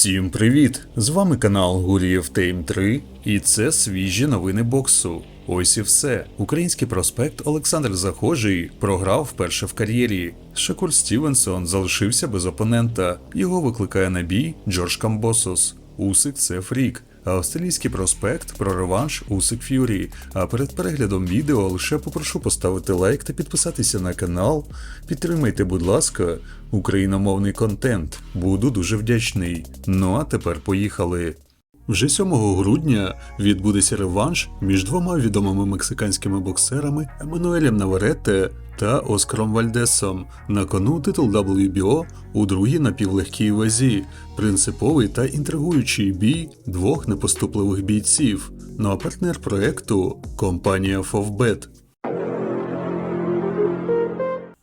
Всім привіт! З вами канал Гурієв Тейм 3 і це свіжі новини боксу. Ось і все. Український проспект Олександр Захожий програв вперше в кар'єрі. Шакур Стівенсон залишився без опонента. Його викликає на бій Джордж Камбосос. Усик це фрік. Австралійський проспект про реванш Усик Ф'юрі. А перед переглядом відео лише попрошу поставити лайк та підписатися на канал. Підтримайте, будь ласка, україномовний контент. Буду дуже вдячний. Ну а тепер поїхали. Вже 7 грудня відбудеться реванш між двома відомими мексиканськими боксерами Еммануелем Наваретте та Оскаром Вальдесом. На кону титул WBO у другій напівлегкій вазі, принциповий та інтригуючий бій двох непоступливих бійців. Ну а партнер проекту компанія Фовбет.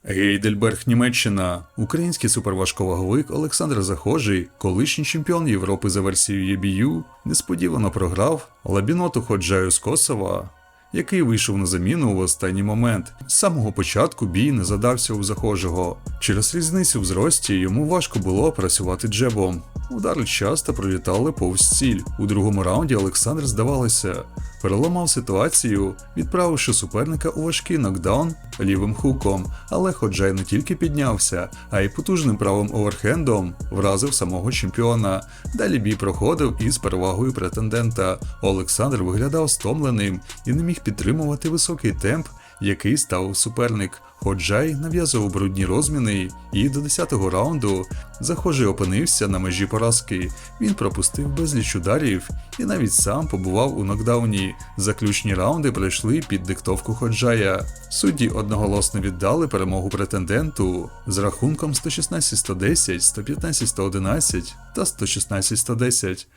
Гейдельберг, Німеччина. Український суперважковаговик Олександр Захожий, колишній чемпіон Європи за версією EBU, несподівано програв Лабіноту Ходжаю з Косова, який вийшов на заміну в останній момент. З самого початку бій не задався у Захожого. Через різницю в зрості йому важко було працювати джебом. Удари часто пролітали повз ціль. У другому раунді Олександр, здавалося, переламав ситуацію, відправивши суперника у важкий нокдаун лівим хуком, але Ходжай не тільки піднявся, а й потужним правим оверхендом вразив самого чемпіона. Далі бій проходив із перевагою претендента. Олександр виглядав стомленим і не міг підтримувати високий темп, який ставив суперник. Ходжай нав'язував брудні розміни, і до 10-го раунду захожий опинився на межі поразки. Він пропустив безліч ударів і навіть сам побував у нокдауні. Заключні раунди пройшли під диктовку Ходжая. Судді одноголосно віддали перемогу претенденту з рахунком 116-110, 115-111 та 116-110.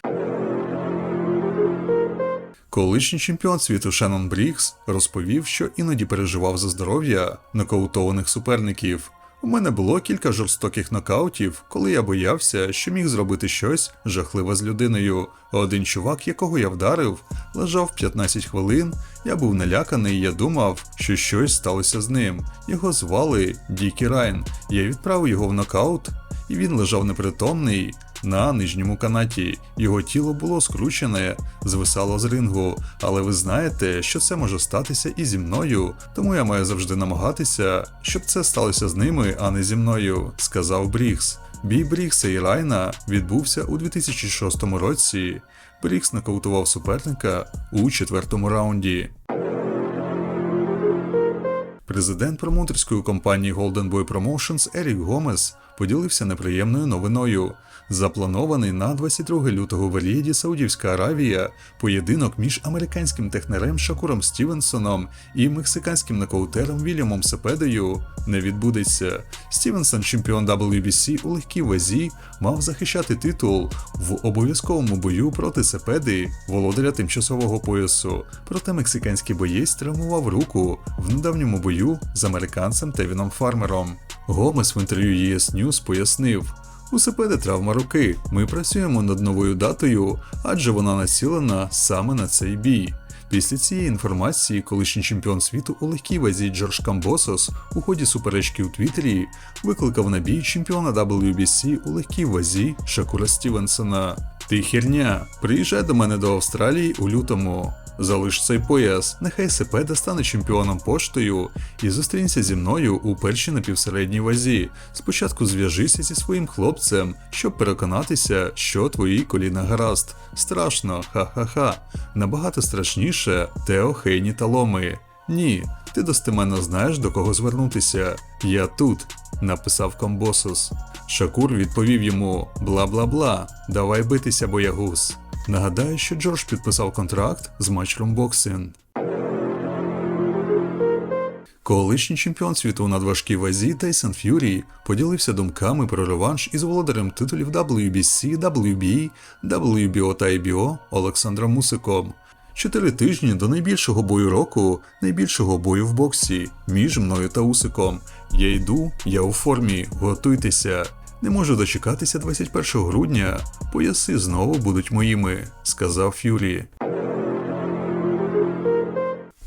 Колишній чемпіон світу Шеннон Брікс розповів, що іноді переживав за здоров'я нокаутованих суперників. У мене було кілька жорстоких нокаутів, коли я боявся, що міг зробити щось жахливе з людиною. Один чувак, якого я вдарив, лежав 15 хвилин. Я був наляканий, і я думав, що щось сталося з ним. Його звали Дікі Райн. Я відправив його в нокаут, і він лежав непритомний на нижньому канаті. Його тіло було скручене, звисало з рингу. Але ви знаєте, що це може статися і зі мною, тому я маю завжди намагатися, щоб це сталося з ними, а не зі мною, сказав Брікс. Бій Брікса і Райна відбувся у 2006 році. Брікс нокаутував суперника у четвертому раунді. Президент промоутерської компанії Golden Boy Promotions Ерік Гомес поділився неприємною новиною. Запланований на 22 лютого в Рієді Саудівська Аравія поєдинок між американським технерем Шакуром Стівенсоном і мексиканським нокаутером Вільямом Сепедею не відбудеться. Стівенсон, чемпіон WBC у легкій вазі, мав захищати титул в обов'язковому бою проти Сепеди, володаря тимчасового поясу. Проте мексиканський боєць травмував руку в недавньому бою з американцем Тевіном Фармером. Гомес в інтерв'ю ES News пояснив. У Сепеди травма руки. Ми працюємо над новою датою, адже вона націлена саме на цей бій. Після цієї інформації, колишній чемпіон світу у легкій вазі Джордж Камбосос у ході суперечки у Твіттері викликав на бій чемпіона WBC у легкій вазі Шакура Стівенсона. Ти херня, приїжджай до мене до Австралії у лютому. Залиш цей пояс, нехай Сепеда стане чемпіоном поштою і зустрінься зі мною у першій напівсередній вазі. Спочатку зв'яжися зі своїм хлопцем, щоб переконатися, що твої коліна гаразд. Страшно, ха-ха-ха. Набагато страшніше Тео Хейні та Ломи. Ні, ти достеменно знаєш до кого звернутися. Я тут, написав Комбосус. Шакур відповів йому бла бла бла, давай битися, боягуз. Нагадаю, що Джордж підписав контракт з Matchroom Boxing. Колишній чемпіон світу у надважкій вазі Тайсон Ф'юрі поділився думками про реванш із володарем титулів WBC, WBE, WBO та IBO Олександром Мусиком. Чотири тижні до найбільшого бою року, найбільшого бою в боксі між мною та Усиком. Я йду, я у формі, готуйтеся. Не можу дочекатися 21 грудня. Пояси знову будуть моїми, сказав Ф'юрі.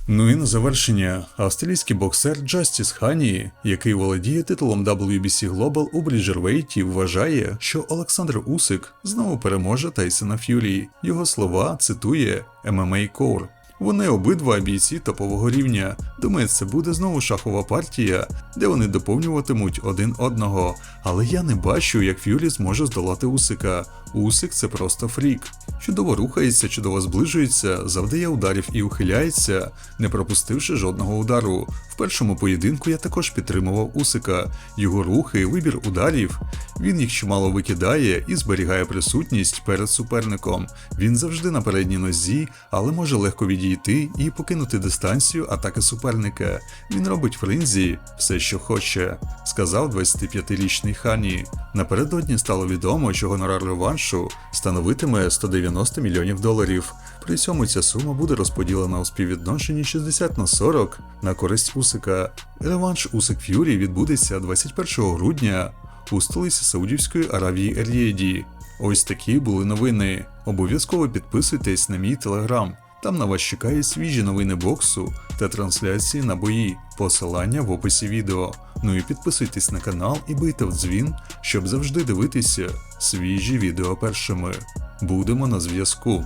Ну і на завершення, австралійський боксер Джастіс Хані, який володіє титулом WBC Global у Бріджервейті, вважає, що Олександр Усик знову переможе Тайсона Ф'юрі. Його слова цитує MMA Core. Вони обидва бійці топового рівня. Думаю, це буде знову шахова партія, де вони доповнюватимуть один одного. Але я не бачу, як Ф'юрі зможе здолати Усика. Усик це просто фрік. Чудово рухається, чудово зближується, завдає ударів і ухиляється, не пропустивши жодного удару. В першому поєдинку я також підтримував Усика. Його рухи, вибір ударів. Він їх чимало викидає і зберігає присутність перед суперником. Він завжди на передній нозі, але може легко відійти і покинути дистанцію атаки суперника. Він робить фринзі все, що хоче, сказав 25-річний Хані. Напередодні стало відомо, що гонорар реваншу становитиме 190 мільйонів доларів. При цьому ця сума буде розподілена у співвідношенні 60 на 40 на користь Усика. Реванш Усик Ф'юрі відбудеться 21 грудня у столиці Саудівської Аравії Ер'єді. Ось такі були новини. Обов'язково підписуйтесь на мій телеграм. Там на вас чекають свіжі новини боксу та трансляції на бої. Посилання в описі відео. Ну і підписуйтесь на канал і бийте в дзвін, щоб завжди дивитися свіжі відео першими. Будемо на зв'язку.